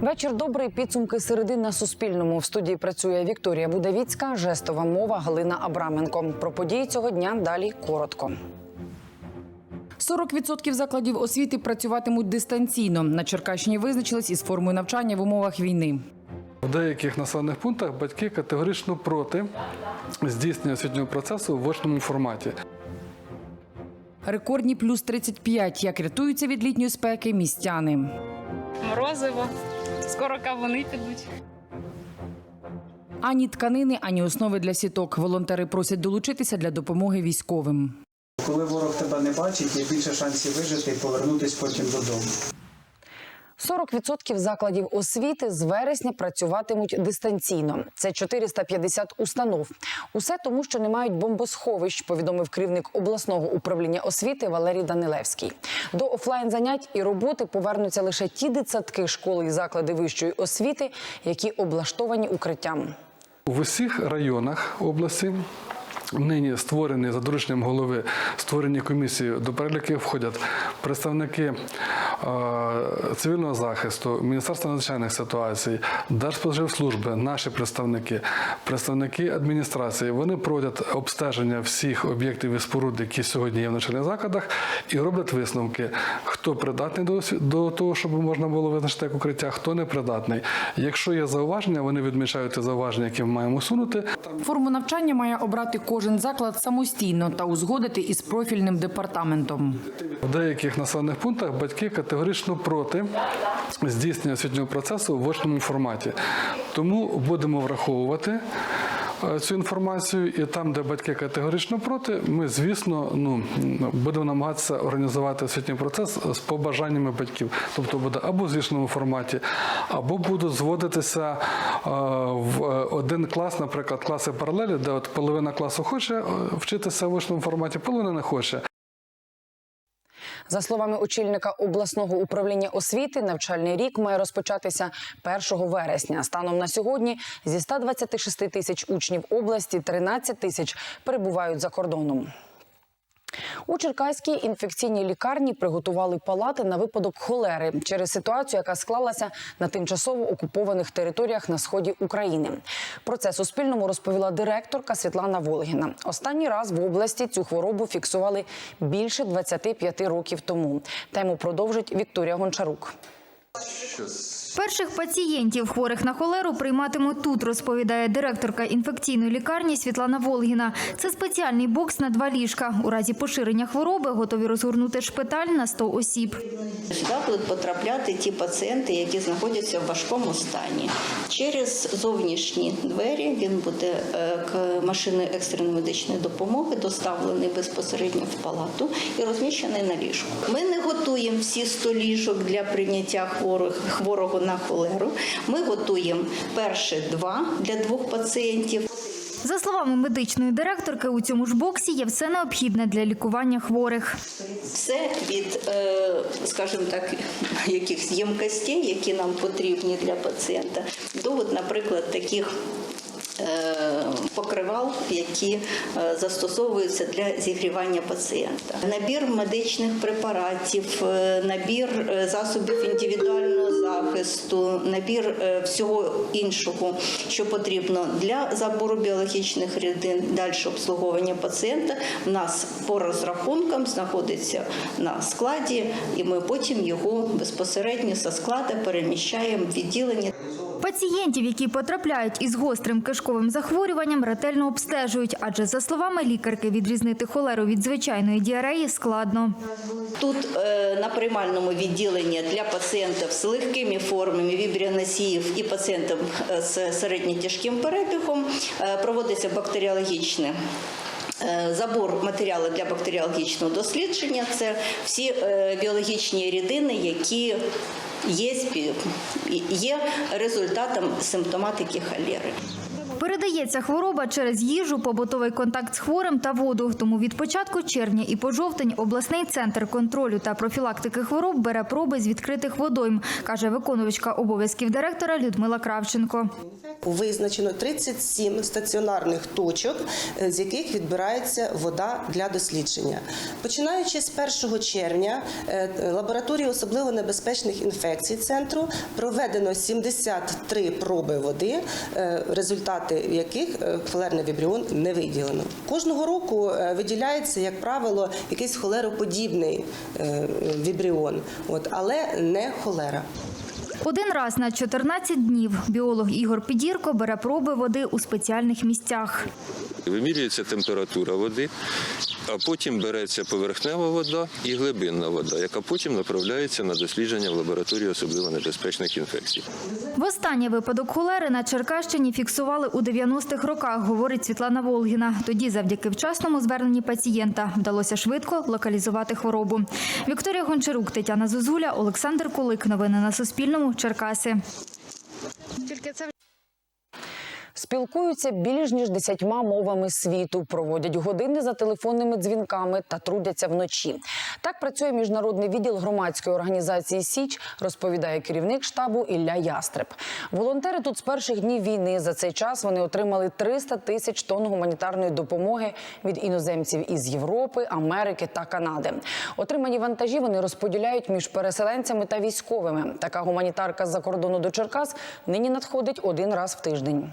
Вечір добрий. Підсумки середи на Суспільному. В студії працює Вікторія Будавіцька, жестова мова Галина Абраменко. Про події цього дня далі коротко. 40% закладів освіти працюватимуть дистанційно. На Черкащині визначились із формою навчання в умовах війни. В деяких населених пунктах батьки категорично проти здійснення освітнього процесу в очному форматі. Рекордні плюс 35. Як рятуються від літньої спеки містяни. морозиво. Скоро кавуни підуть. Ані тканини, ані основи для сіток. Волонтери просять долучитися для допомоги військовим. Коли ворог тебе не бачить, є більше шансів вижити і повернутися потім додому. 40% закладів освіти з вересня працюватимуть дистанційно. Це 450 установ. Усе тому, що не мають бомбосховищ, повідомив керівник обласного управління освіти Валерій Данилевський. До офлайн занять і роботи повернуться лише ті дитсадки, школи і заклади вищої освіти, які облаштовані укриттям. В усіх районах області нині створені за дорученням голови створені комісії, до переліку входять представники цивільного захисту, Міністерства надзвичайних ситуацій, Держспоживслужби, наші представники, представники адміністрації. Вони проводять обстеження всіх об'єктів і споруд, які сьогодні є в навчальних закладах, і роблять висновки, хто придатний до, до того, щоб можна було визначити як укриття, хто не придатний. Якщо є зауваження, вони відмічають ті зауваження, які ми маємо усунути. Форму навчання має обрати кожен заклад самостійно та узгодити із профільним департаментом. В деяких населених пунктах батьки категорично проти здійснення освітнього процесу в очному форматі. Тому будемо враховувати цю інформацію, і там, де батьки категорично проти, ми, звісно, ну будемо намагатися організувати освітній процес з побажаннями батьків. Тобто буде або в звичному форматі, або будуть зводитися е, в е, один клас, наприклад, класи паралелі, де от половина класу хоче е, вчитися в вишному форматі, половина не хоче. За словами очільника обласного управління освіти, навчальний рік має розпочатися 1 вересня. Станом на сьогодні зі 126 тисяч учнів області 13 тисяч перебувають за кордоном. У Черкаській інфекційній лікарні приготували палати на випадок холери через ситуацію, яка склалася на тимчасово окупованих територіях на сході України. Про це Суспільному розповіла директорка Світлана Волгіна. Останній раз в області цю хворобу фіксували більше 25 років тому. Тему продовжить Вікторія Гончарук. Перших пацієнтів, хворих на холеру, прийматимуть тут, розповідає директорка інфекційної лікарні Світлана Волгіна. Це спеціальний бокс на два ліжка. У разі поширення хвороби готові розгорнути шпиталь на 100 осіб. Сюди будуть потрапляти ті пацієнти, які знаходяться в важкому стані. Через зовнішні двері він буде е, к машини екстреної медичної допомоги доставлений безпосередньо в палату і розміщений на ліжку. Ми не готуємо всі 100 ліжок для прийняття хворих, хворого на холеру. Ми готуємо перші два для двох пацієнтів. За словами медичної директорки, у цьому ж боксі є все необхідне для лікування хворих. Все від, е, скажімо так, якихось ємкостей, які нам потрібні для пацієнта, до, от, наприклад, таких. Е, Покривал, які е, застосовуються для зігрівання пацієнта, набір медичних препаратів, е, набір засобів індивідуального захисту, набір всього іншого, що потрібно для забору біологічних рідин, далі обслуговування пацієнта. В нас по розрахункам знаходиться на складі, і ми потім його безпосередньо зі складу переміщаємо в відділення. Пацієнтів, які потрапляють із гострим кишковим захворюванням, ретельно обстежують, адже за словами лікарки, відрізнити холеру від звичайної діареї складно. Тут е, на приймальному відділенні для пацієнтів з легкими формами вібріоносіїв і пацієнтів е, з середньотяжким перебігом е, проводиться бактеріологічне. Забор матеріалу для бактеріологічного дослідження це всі біологічні рідини, які є, є результатом симптоматики холери. Передається хвороба через їжу, побутовий контакт з хворим та воду. Тому від початку червня і по жовтень обласний центр контролю та профілактики хвороб бере проби з відкритих водойм, каже виконувачка обов'язків директора Людмила Кравченко. Визначено 37 стаціонарних точок, е, з яких відбирається вода для дослідження. Починаючи з 1 червня, е, лабораторії особливо небезпечних інфекцій центру проведено 73 проби води, е, в яких е, холерний вібріон не виділено. Кожного року е, виділяється, як правило, якийсь холероподібний е, вібріон, але не холера. Один раз на 14 днів біолог Ігор Підірко бере проби води у спеціальних місцях. Вимірюється температура води, а потім береться поверхнева вода і глибинна вода, яка потім направляється на дослідження в лабораторії особливо небезпечних інфекцій. Востаннє випадок холери на Черкащині фіксували у 90-х роках, говорить Світлана Волгіна. Тоді, завдяки вчасному зверненні пацієнта, вдалося швидко локалізувати хворобу. Вікторія Гончарук, Тетяна Зозуля, Олександр Кулик. Новини на Суспільному. Черкаси. Тільки це Спілкуються більш ніж десятьма мовами світу, проводять години за телефонними дзвінками та трудяться вночі. Так працює міжнародний відділ громадської організації Січ, розповідає керівник штабу Ілля Ястреб. Волонтери тут з перших днів війни за цей час вони отримали 300 тисяч тонн гуманітарної допомоги від іноземців із Європи, Америки та Канади. Отримані вантажі вони розподіляють між переселенцями та військовими. Така гуманітарка з-за кордону до Черкас нині надходить один раз в тиждень.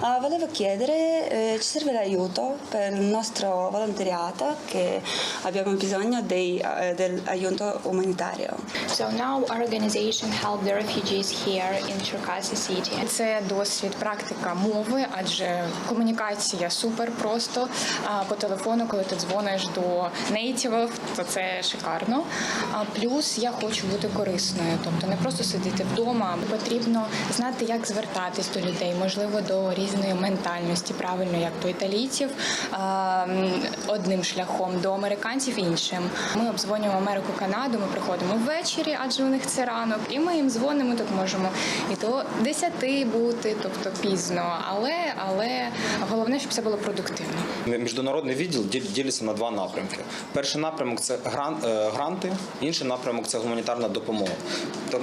Ah, volevo chiedere, eh, ci serve l'aiuto per il nostro volontariato che abbiamo bisogno dei, eh, dell'aiuto umanitario. So now our organization help the refugees here in Cherkasy city. це досвід, практика мови, адже комунікація супер просто а, по телефону, коли ти дзвониш до нейтівів, то це шикарно. А плюс я хочу бути корисною, тобто не просто сидіти вдома. Потрібно знати, як звертатись до людей, можливо, до різної ментальності, правильно, як до італійців одним шляхом, до американців іншим. Ми обдзвонюємо Америку, Канаду. Ми приходимо ввечері, адже у них це ранок, і ми їм дзвонимо. Так можемо і до 10 бути, тобто пізно. Але але головне, щоб це було продуктивно. Міжнародний відділ ділиться на два напрямки. Перший напрямок це гран- е, інший напрямок це гуманітарна допомога.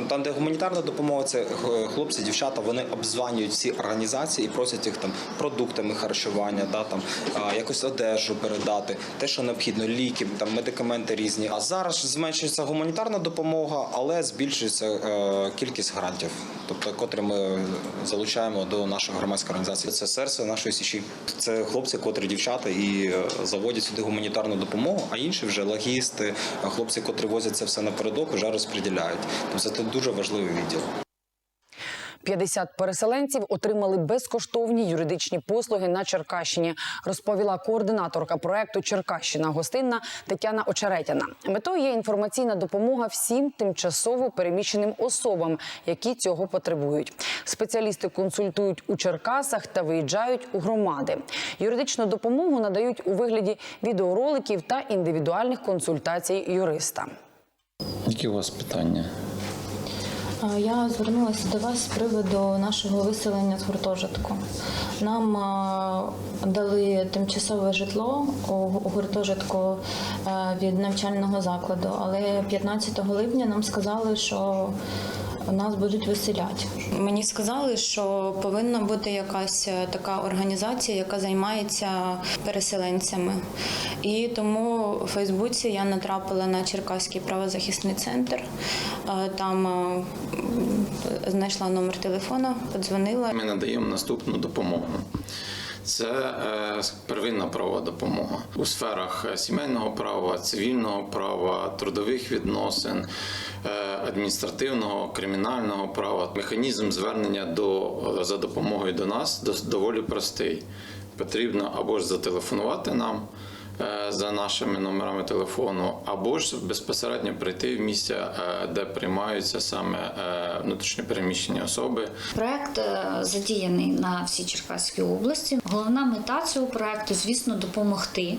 Там, де гуманітарна допомога, це хлопці, дівчата, вони обзванюють всі організації і просять їх там продуктами харчування, да, там, якось одежу передати, те, що необхідно, ліки, там, медикаменти різні. А зараз зменшується гуманітарна допомога, але збільшується е, кількість грантів, тобто котрі ми залучаємо до нашої громадської організації. Це серце нашої січі. Це хлопці, котрі дівчата і е, заводять сюди гуманітарну допомогу, а інші вже логісти, хлопці, котрі возять це все напередок, вже розподіляють. Тобто це дуже важливий відділ. 50 переселенців отримали безкоштовні юридичні послуги на Черкащині, розповіла координаторка проекту Черкащина гостинна Тетяна Очеретяна. Метою є інформаційна допомога всім тимчасово переміщеним особам, які цього потребують. Спеціалісти консультують у Черкасах та виїжджають у громади. Юридичну допомогу надають у вигляді відеороликів та індивідуальних консультацій юриста. Які у вас питання? Я звернулася до вас з приводу нашого виселення з гуртожитку. Нам дали тимчасове житло у гуртожитку від навчального закладу, але 15 липня нам сказали, що нас будуть виселяти. Мені сказали, що повинна бути якась е, така організація, яка займається переселенцями. І тому у Фейсбуці я натрапила на Черкаський правозахисний центр. Е, Там е, знайшла номер телефона, подзвонила. Ми надаємо наступну допомогу. Це е, первинна правова допомога у сферах е, сімейного права, цивільного права, трудових відносин, е, адміністративного, кримінального права. Механізм звернення до, за допомогою до нас доволі простий. Потрібно або ж зателефонувати нам за нашими номерами телефону, або ж безпосередньо прийти в місця, е, де приймаються саме е, внутрішньопереміщені особи. Проект е, задіяний на всій Черкаській області. Головна мета цього проекту, звісно, допомогти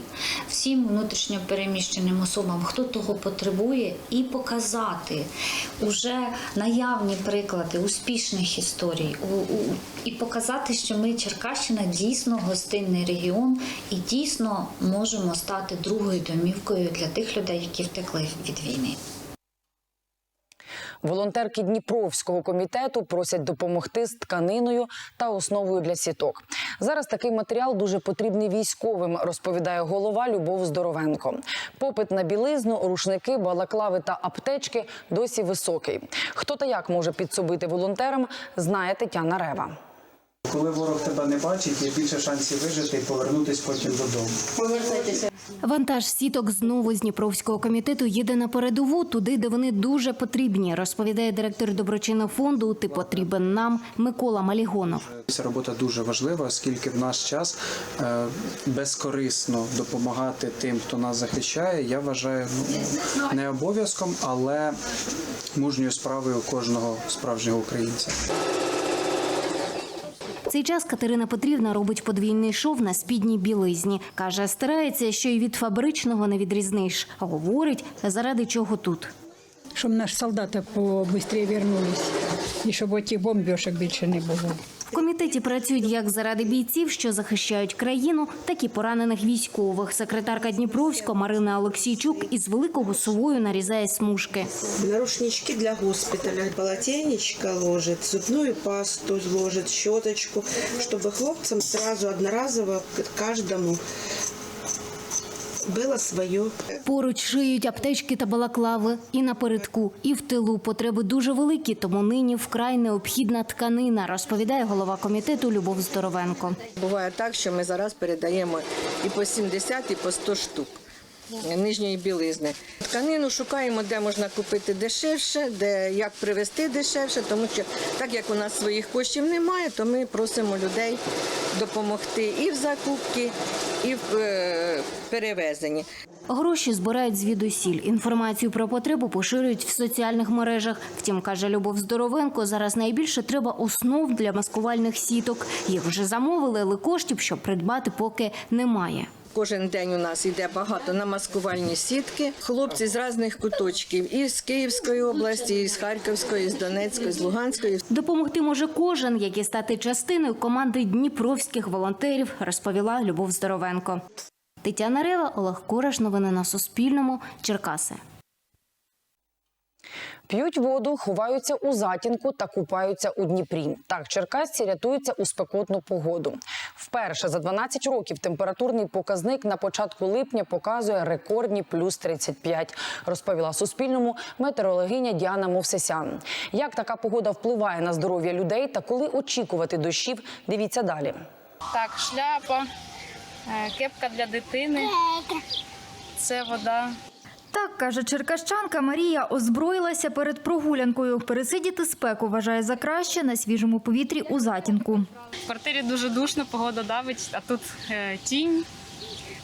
всім внутрішньопереміщеним особам, хто того потребує, і показати уже наявні приклади успішних історій, і показати, що ми Черкащина дійсно гостинний регіон і дійсно можемо стати другою домівкою для тих людей, які втекли від війни. Волонтерки Дніпровського комітету просять допомогти з тканиною та основою для сіток. Зараз такий матеріал дуже потрібний військовим, розповідає голова Любов Здоровенко. Попит на білизну, рушники, балаклави та аптечки досі високий. Хто та як може підсобити волонтерам, знає Тетяна Рева. Коли ворог тебе не бачить, є більше шансів вижити і повернутися потім додому. Вантаж сіток знову з Дніпровського комітету їде на передову, туди, де вони дуже потрібні, розповідає директор доброчинного фонду «Ти потрібен нам» Микола Малігонов. Ця робота дуже важлива, оскільки в наш час е, безкорисно допомагати тим, хто нас захищає. Я вважаю ну, не обов'язком, але мужньою справою кожного справжнього українця. Цей час Катерина Петрівна робить подвійний шов на спідній білизні. Каже, старається, що й від фабричного не відрізниш. Говорить, заради чого тут. Щоб наші солдати побыстрее вернулись і щоб отих бомбьошок більше не було. Комітеті працюють як заради бійців, що захищають країну, так і поранених військових. Секретарка Дніпровська Марина Олексійчук із великого совою нарізає смужки. Нарушнички для госпіталя, полотенечко ложить, зубну пасту зложить, щоточку, щоб хлопцям одразу одноразово к каждому было. Поруч шиють аптечки та балаклави і напередку, і в тилу. Потреби дуже великі, тому нині вкрай необхідна тканина, розповідає голова комітету Любов Здоровенко. Буває так, що ми зараз передаємо і по 70, і по 100 штук нижньої білизни. Тканину шукаємо, де можна купити дешевше, де як привезти дешевше, тому що так як у нас своїх коштів немає, то ми просимо людей допомогти і в закупці, і в е, перевезенні. Гроші збирають звідусіль. Інформацію про потребу поширюють в соціальних мережах. Втім, каже Любов Здоровенко, зараз найбільше треба основ для маскувальних сіток. Їх вже замовили, але коштів, щоб придбати, поки немає. Кожен день у нас йде багато на маскувальні сітки. Хлопці з різних куточків і з Київської області, і з Харківської, і з Донецької, і з Луганської. Допомогти може кожен, як і стати частиною команди дніпровських волонтерів, розповіла Любов Здоровенко. Тетяна Рева, Олег Кураш. Новини на Суспільному. Черкаси. П'ють воду, ховаються у затінку та купаються у Дніпрі. Так, черкасці рятуються у спекотну погоду. Вперше за 12 років температурний показник на початку липня показує рекордні плюс 35, розповіла Суспільному метеорологиня Діана Мовсесян. Як така погода впливає на здоров'я людей та коли очікувати дощів, дивіться далі. Так, шляпа, е, кепка для дитини. Це вода. Так, каже черкащанка Марія, озброїлася перед прогулянкою. Пересидіти спеку вважає за краще на свіжому повітрі у затінку. В квартирі дуже душно, погода давить, а тут е, тінь,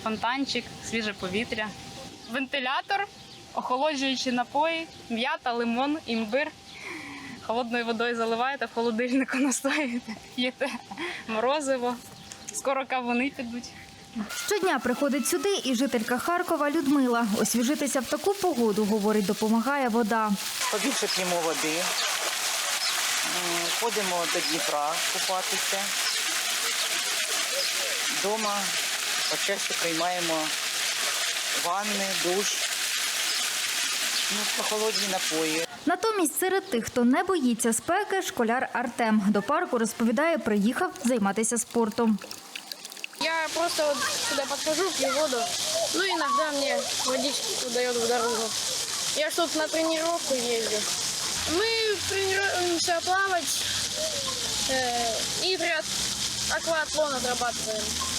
фонтанчик, свіже повітря. Вентилятор, охолоджуючі напої, м'ята, лимон, імбир. Холодною водою заливаєте, в холодильнику настоюєте, п'єте морозиво. Скоро кавуни підуть. Щодня приходить сюди і жителька Харкова Людмила. Освіжитися в таку погоду, говорить, допомагає вода. Побільше п'ємо води, ходимо до Дніпра купатися. Дома почаще приймаємо ванни, душ, ну, прохолодні напої. Натомість серед тих, хто не боїться спеки, школяр Артем. До парку розповідає, приїхав займатися спортом Я просто вот сюда подхожу, пью воду. Ну, иногда мне водички дает в дорогу. Я ж тут на тренировку езжу. Мы тренируемся плавать э, и ряд акватлон отрабатываем.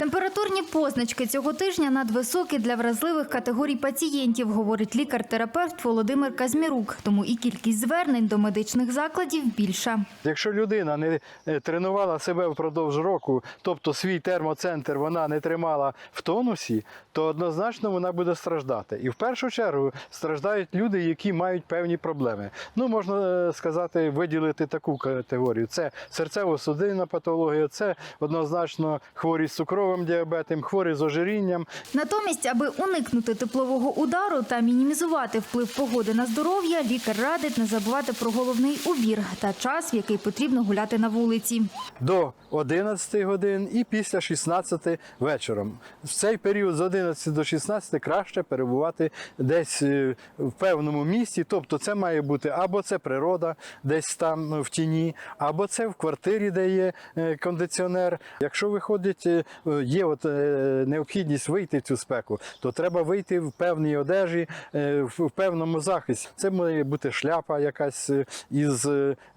Температурні позначки цього тижня надвисокі для вразливих категорій пацієнтів, говорить лікар-терапевт Володимир Казмірук. Тому і кількість звернень до медичних закладів більша. Якщо людина не е, тренувала себе впродовж року, тобто свій термоцентр вона не тримала в тонусі, то однозначно вона буде страждати. І в першу чергу страждають люди, які мають певні проблеми. Ну, можна е, сказати, виділити таку категорію: це серцево-судинна патологія, це однозначно хворі з цукровим діабетом, хворі з ожирінням, Натомість, аби уникнути теплового удару та мінімізувати вплив погоди на здоров'я, лікар радить не забувати про головний убір та час, в який потрібно гуляти на вулиці. до 11 годин і після 16 вечором. В цей період з 11 до 16 краще перебувати десь е, в певному місці. Тобто це має бути або це природа, десь там в тіні, або це в квартирі, де є е, кондиціонер. Якщо виходить, е, є от е, необхідність вийти в цю спеку, то треба вийти в певній одежі, е, в певному захисті. Це має бути шляпа якась е, із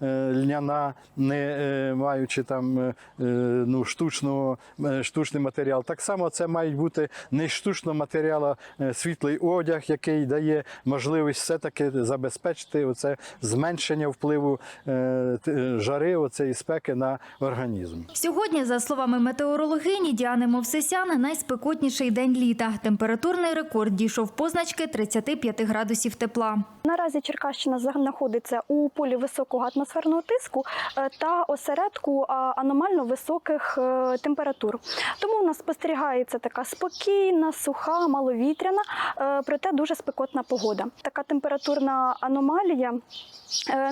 льняна, не маючи там ну, штучного, штучний матеріал. Так само це мають бути не штучного матеріалу світлий одяг, який дає можливість все-таки забезпечити оце зменшення впливу жари, оцеї спеки на організм. Сьогодні, за словами метеорологині Діани Мовсесян, найспекотніший день літа. Температурний рекорд дійшов позначки 35 градусів тепла. Наразі Черкащина знаходиться у полі високого атмосферного тиску е, та осередку аномально високих е, температур. Тому у нас спостерігається така спокійна, суха, маловітряна, е, проте дуже спекотна погода. Така температурна аномалія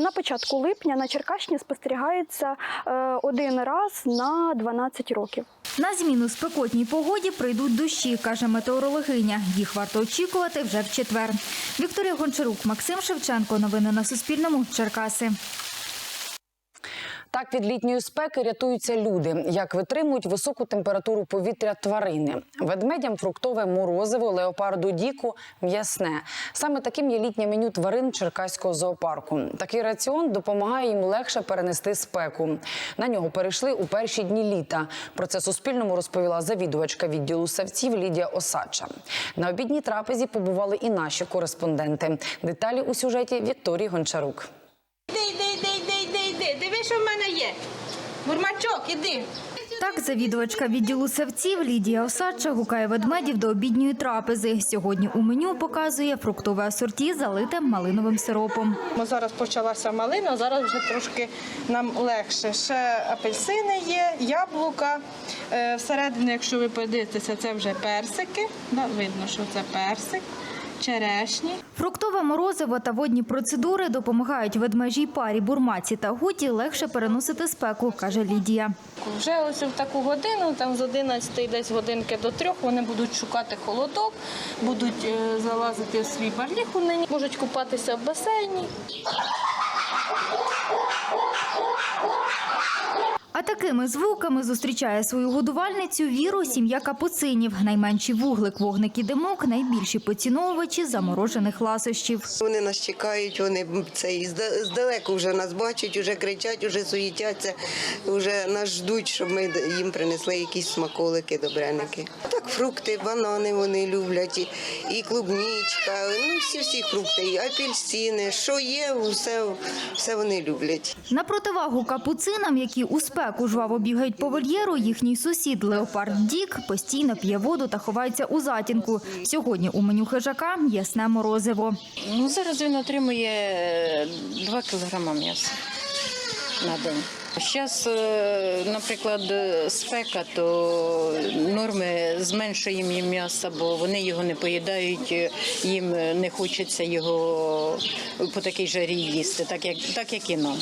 на початку липня на Черкащині спостерігається один раз на 12 років. На зміну спекотній погоді прийдуть дощі, каже метеорологиня. Їх варто очікувати вже в четвер. Вікторія Гончарук, Максим Шевченко. Новини на Суспільному. Черкаси. Так від літньої спеки рятуються люди, як витримують високу температуру повітря тварини. Ведмедям фруктове морозиво, леопарду діку, м'ясне. Саме таким є літнє меню тварин Черкаського зоопарку. Такий раціон допомагає їм легше перенести спеку. На нього перейшли у перші дні літа. Про це Суспільному розповіла завідувачка відділу савців Лідія Осадча. На обідній трапезі побували і наші кореспонденти. Деталі у сюжеті Вікторії Гончарук. Іди, іди, іди, іди, іди, іди. Що в мене є. Бурмачок, іди. Так, завідувачка відділу савців Лідія Осадча гукає ведмедів до обідньої трапези. Сьогодні у меню показує фруктове асорті, залите малиновим сиропом. Ми зараз почалася малина, зараз вже трошки нам легше. Ще апельсини є, яблука. Е, Всередині, якщо ви подивитеся, це вже персики. Да, видно, що це персик, черешні. Фруктове морозиво та водні процедури допомагають ведмежій парі бурмаці та гуті легше переносити спеку, каже Лідія. Вже ось в таку годину, там з 11 десь годинки до трьох, вони будуть шукати холодок, будуть е, залазити в свій барлік у нині, можуть купатися в басейні. А такими звуками зустрічає свою годувальницю Віру сім'я капуцинів. Найменші вуглик, вогник і димок, найбільші поціновувачі заморожених ласощів. Вони нас чекають, вони зда- здалеку вже нас бачать, вже кричать, вже суїтяться, вже нас ждуть, щоб ми їм принесли якісь смаколики, добреники. Фрукти, банани вони люблять, і, клубничка, ну всі всі фрукти, і апельсини, що є, все, все вони люблять. На противагу капуцинам, які у спеку жваво бігають по вольєру, їхній сусід Леопард Дік постійно п'є воду та ховається у затінку. Сьогодні у меню хижака ясне морозиво. Ну, зараз він отримує 2 кілограма м'яса на день. Зараз, наприклад, спека, то норми зменшуємо їм м'ясо, бо вони його не поїдають, їм не хочеться його по такій жарі їсти, так як, так як і нам.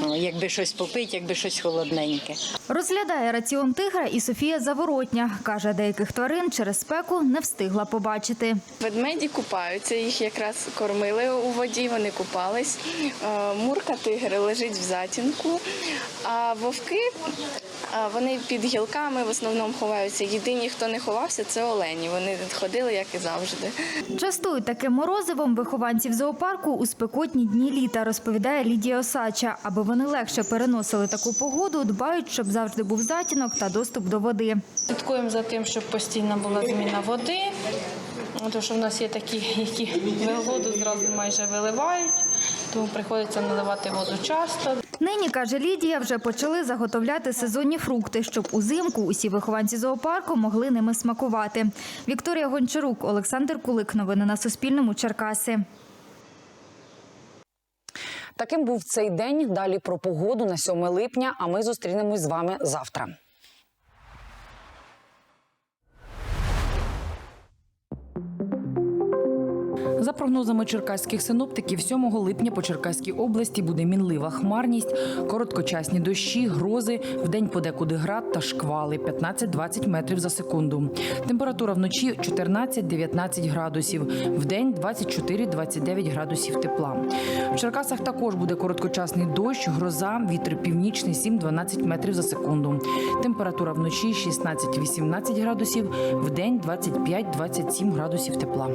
Ну, Якби щось попити, якби щось холодненьке. Розглядає раціон тигра і Софія Заворотня. Каже, деяких тварин через спеку не встигла побачити. Ведмеді купаються, їх якраз кормили у воді, вони купались. Е, Мурка тигр лежить в затінку, а вовки е, вони під гілками в основному ховаються. Єдині, хто не ховався, це олені. Вони ходили, як і завжди. Частують таким морозивом вихованців зоопарку у спекотні дні літа, розповідає Лідія Осача. Аби вони легше переносили таку погоду, дбають, щоб за завжди був затінок та доступ до води. Слідкуємо за тим, щоб постійно була зміна води. Тому що в нас є такі, які воду зразу майже виливають, тому приходиться наливати воду часто. Нині, каже Лідія, вже почали заготовляти сезонні фрукти, щоб узимку усі вихованці зоопарку могли ними смакувати. Вікторія Гончарук, Олександр Кулик. Новини на Суспільному. Черкаси. Таким був цей день. Далі про погоду на 7 липня. А ми зустрінемось з вами завтра. За прогнозами черкаських синоптиків, 7 липня по Черкаській області буде мінлива хмарність, короткочасні дощі, грози, вдень подекуди град та шквали 15-20 метрів за секунду. Температура вночі 14-19 градусів, вдень 24-29 градусів тепла. В Черкасах також буде короткочасний дощ, гроза, вітер північний 7-12 метрів за секунду. Температура вночі 16-18 градусів, вдень 25-27 градусів тепла.